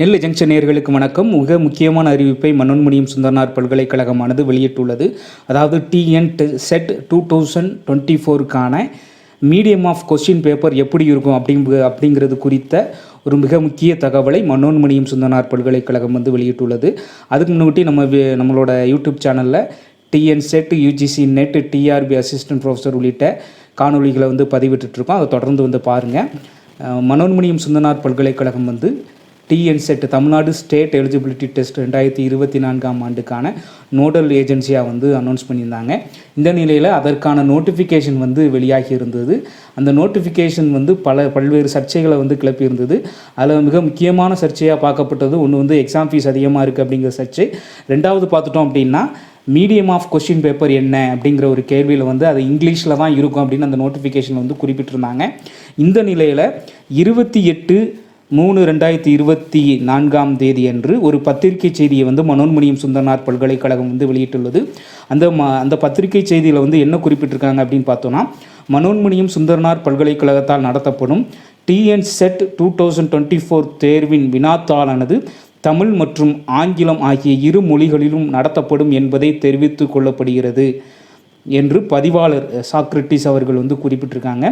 நெல்லை junction நேர்களுக்கு வணக்கம். மிக முக்கியமான அறிவிப்பை மன்னன்முனியும் சுந்தரனார் பல்கலைக்கழகமானது வெளியிட்டுள்ளது. அதாவது TN SET two thousand twenty ஃபோருக்கான medium of question paper எப்படி இருக்கும் அப்படிங்க அப்படிங்கிறது குறித்த ஒரு மிக முக்கிய தகவலை மன்னோன்மணியம் சுந்தரனார் பல்கலைக்கழகம் வந்து வெளியிட்டுள்ளது. அதுக்கு முன்னாடி நம்ம நம்மளோட யூடியூப் சேனலில் TN SET UGC NET TRB assistant professor உள்ளிட்ட காணொளிகளை வந்து பதிவிட்டுருக்கோம் அதை தொடர்ந்து வந்து பாருங்கள் மனோன்மணியம் சுந்தனார் பல்கலைக்கழகம் வந்து TN SET Tamil Nadu state eligibility test ரெண்டாயிரத்தி இருபத்தி நான்காம் ஆண்டுக்கான நோடல் ஏஜென்சியாக வந்து அனௌன்ஸ் பண்ணியிருந்தாங்க. இந்த நிலையில் அதற்கான நோட்டிஃபிகேஷன் வந்து வெளியாகி இருந்தது. அந்த நோட்டிஃபிகேஷன் வந்து பல பல்வேறு சர்ச்சைகளை வந்து கிளப்பியிருந்தது அதில் மிக முக்கியமான சர்ச்சையாக பார்க்கப்பட்டது ஒன்று வந்து எக்ஸாம் ஃபீஸ் அதிகமாக இருக்குது அப்படிங்கிற சர்ச்சை. ரெண்டாவது பார்த்துட்டோம் அப்படின்னா மீடியம் ஆஃப் கொஸ்டின் பேப்பர் என்ன அப்படிங்கிற ஒரு கேள்வியில் வந்து அது இங்கிலீஷில் தான் இருக்கும் அப்படின்னு அந்த நோட்டிஃபிகேஷன் வந்து குறிப்பிட்டிருந்தாங்க. இந்த நிலையில் இருபத்தி எட்டு மூணு ரெண்டாயிரத்தி இருபத்தி நான்காம் தேதி அன்று ஒரு பத்திரிகை செய்தியை வந்து மனோன்மணியம் சுந்தரனார் பல்கலைக்கழகம் வந்து வெளியிட்டுள்ளது. அந்த ம அந்த பத்திரிகை செய்தியில் வந்து என்ன குறிப்பிட்டிருக்காங்க அப்படின்னு பார்த்தோன்னா மனோன்மணியம் சுந்தரனார் பல்கலைக்கழகத்தால் நடத்தப்படும் TN SET two thousand twenty four தேர்வின் வினாத்தாளானது தமிழ் மற்றும் ஆங்கிலம் ஆகிய இரு மொழிகளிலும் நடத்தப்படும் என்பதை தெரிவித்து கொள்ளப்படுகிறது. என்று பதிவாளர் சாக்ரட்டிஸ் அவர்கள் வந்து குறிப்பிட்டிருக்காங்க.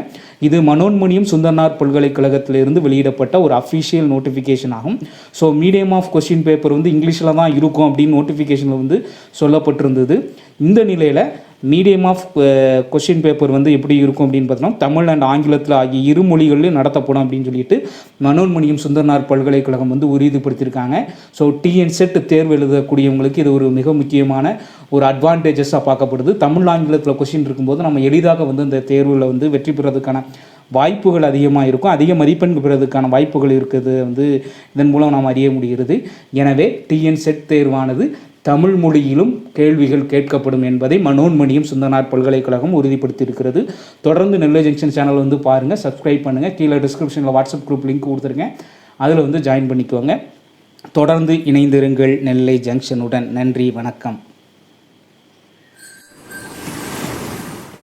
இது மனோன்மணியம் சுந்தர்னார் பல்கலைக்கழகத்திலிருந்து வெளியிடப்பட்ட ஒரு அஃபிஷியல் நோட்டிஃபிகேஷன் ஆகும். So medium of question paper வந்து இங்கிலீஷில் தான் இருக்கும் அப்படின்னு நோட்டிஃபிகேஷனில் வந்து சொல்லப்பட்டிருந்தது. இந்த நிலையில் மீடியம் ஆஃப் கொஷின் பேப்பர் வந்து எப்படி இருக்கும் அப்படின்னு பார்த்தோம்னா தமிழ் அண்ட் ஆங்கிலத்தில் ஆகிய இரு மொழிகளிலும் நடத்தப்படும் அப்படின்னு சொல்லிட்டு மனோன்மணியம் சுந்தரனார் பல்கலைக்கழகம் வந்து உறுதிப்படுத்தியிருக்காங்க. ஸோ டிஎன் செட் தேர்வு எழுதக்கூடியவங்களுக்கு இது ஒரு மிக முக்கியமான ஒரு அட்வான்டேஜஸாக பார்க்கப்படுது. தமிழ் ஆங்கிலத்தில் கொஷின் இருக்கும்போது நம்ம எளிதாக வந்து இந்த தேர்வில் வந்து வெற்றி பெறதுக்கான வாய்ப்புகள் அதிகமாக இருக்கும். அதிக மதிப்பெண் பெறதுக்கான வாய்ப்புகள் இருக்கிறது வந்து இதன் மூலம் நாம் அறிய முடிகிறது. எனவே டிஎன் செட் தேர்வானது தமிழ் மொழியிலும் கேள்விகள் கேட்கப்படும் என்பதை மனோன்மணியும் சுந்தனார் பல்கலைக்கழகம் உறுதிப்படுத்தியிருக்கிறது. தொடர்ந்து நெல்லை ஜங்ஷன் சேனல் வந்து பாருங்கள் சப்ஸ்கிரைப் பண்ணுங்கள் கீழே டிஸ்கிரிப்ஷனில் வாட்ஸ்அப் குரூப் லிங்க் கொடுத்துருங்க. அதில் வந்து ஜாயின் பண்ணிக்கோங்க. தொடர்ந்து இணைந்திருங்கள் நெல்லை ஜங்ஷனுடன். நன்றி வணக்கம்.